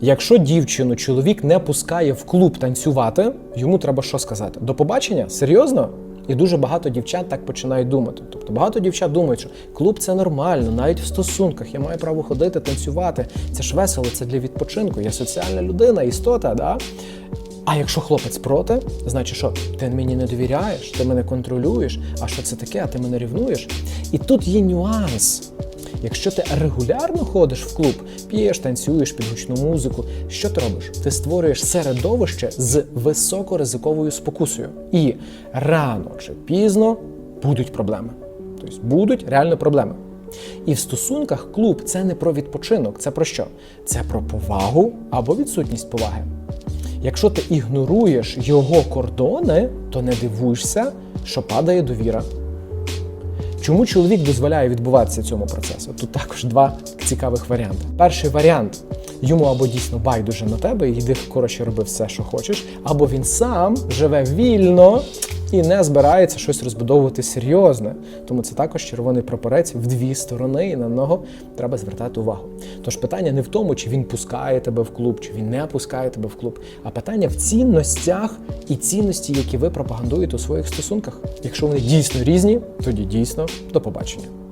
Якщо дівчину чоловік не пускає в клуб танцювати, йому треба що сказати? До побачення? Серйозно? І дуже багато дівчат так починають думати. Тобто багато дівчат думають, що клуб це нормально, навіть в стосунках я маю право ходити, танцювати. Це ж весело, це для відпочинку. Я соціальна людина, істота, да? А якщо хлопець проти, значить, що ти мені не довіряєш, ти мене контролюєш. А що це таке? А ти мене рівнуєш? І тут є нюанс. Якщо ти регулярно ходиш в клуб, п'єш, танцюєш під гучну музику, що ти робиш? Ти створюєш середовище з високоризиковою спокусою. І рано чи пізно будуть проблеми. Тобто будуть реально проблеми. І в стосунках клуб це не про відпочинок, це про що? Це про повагу або відсутність поваги. Якщо ти ігноруєш його кордони, то не дивуйся, що падає довіра. Чому чоловік дозволяє відбуватися цьому процесу? Тут також два цікавих варіанти. Перший варіант йому або дійсно байдуже на тебе, і йди коротше роби все, що хочеш, або він сам живе вільно і не збирається щось розбудовувати серйозне. Тому це також червоний прапорець в дві сторони, і на нього треба звертати увагу. Тож питання не в тому, чи він пускає тебе в клуб, чи він не пускає тебе в клуб, а питання в цінностях і цінності, які ви пропагандуєте у своїх стосунках. Якщо вони дійсно різні, тоді дійсно до побачення.